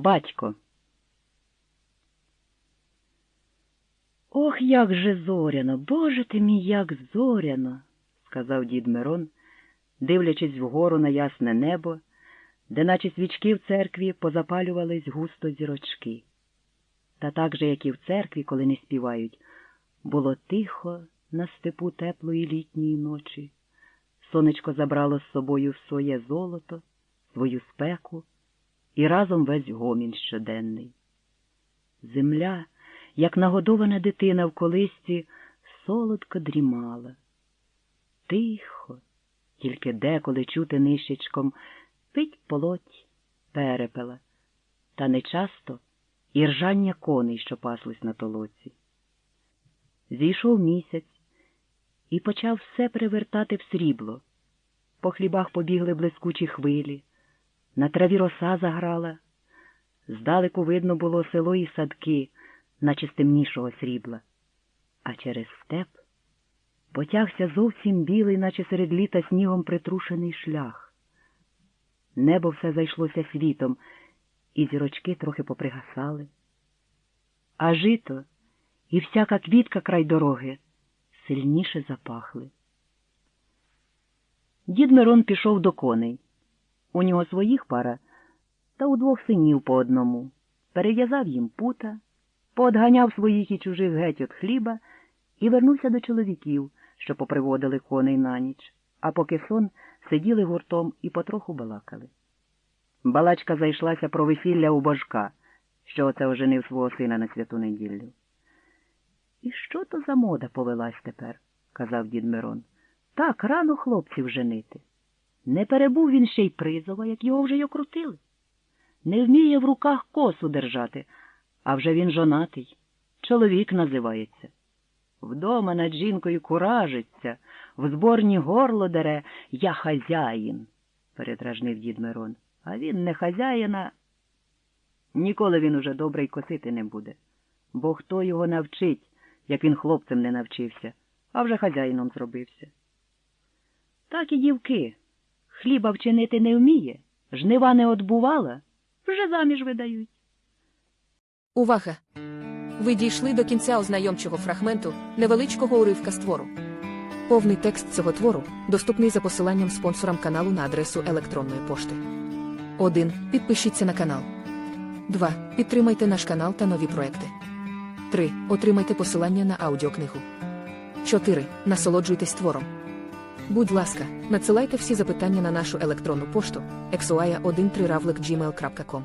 Батько. Ох, як же зоряно, Боже ти мій, як зоряно, сказав дід Мирон, дивлячись вгору на ясне небо, де наче свічки в церкві позапалювались густо зірочки. Та так же, як і в церкві, коли не співають, було тихо на степу теплої літньої ночі. Сонечко забрало з собою своє золото, свою спеку і разом весь гомін щоденний. Земля, як нагодована дитина в колисці, солодко дрімала. Тихо, тільки деколи чути нищечком пить полоть перепела, та нечасто і ржання коней, що паслись на толоці. Зійшов місяць і почав все привертати в срібло. По хлібах побігли блискучі хвилі, на траві роса заграла. Здалеку видно було село і садки, наче з темнішого срібла. А через степ потягся зовсім білий, наче серед літа снігом притрушений шлях. Небо все зайшлося світом, і зірочки трохи попригасали. А жито і всяка квітка край дороги сильніше запахли. Дід Мирон пішов до коней. У нього своїх пара, та у двох синів по одному. Перев'язав їм пута, поодганяв своїх і чужих геть від хліба і вернувся до чоловіків, що поприводили коней на ніч, а поки сон сиділи гуртом і потроху балакали. Балачка зайшлася про весілля у божка, що оце оженив свого сина на святу неділю. І що то за мода повелась тепер, казав дід Мирон. Так рано хлопців женити. Не перебув він ще й призова, як його вже й окрутили. Не вміє в руках косу держати, а вже він жонатий. Чоловік називається. Вдома над жінкою куражиться, в зборні горло дере я хазяїн, передражнив дід Мирон. А він не хазяїна. Ніколи він уже добре й косити не буде. Бо хто його навчить, як він хлопцем не навчився, а вже хазяїном зробився. Так і дівки. Хліба вчинити не вміє, жнива не отбувала, вже заміж видають. Увага! Ви дійшли до кінця ознайомчого фрагменту невеличкого уривка з твору. Повний текст цього твору доступний за посиланням спонсорам каналу на адресу електронної пошти. 1. Підпишіться на канал. 2. Підтримайте наш канал та нові проекти. 3. Отримайте посилання на аудіокнигу. 4. Насолоджуйтесь твором. Будь ласка, надсилайте всі запитання на нашу електронну пошту exoaya13ravlik.gmail.com.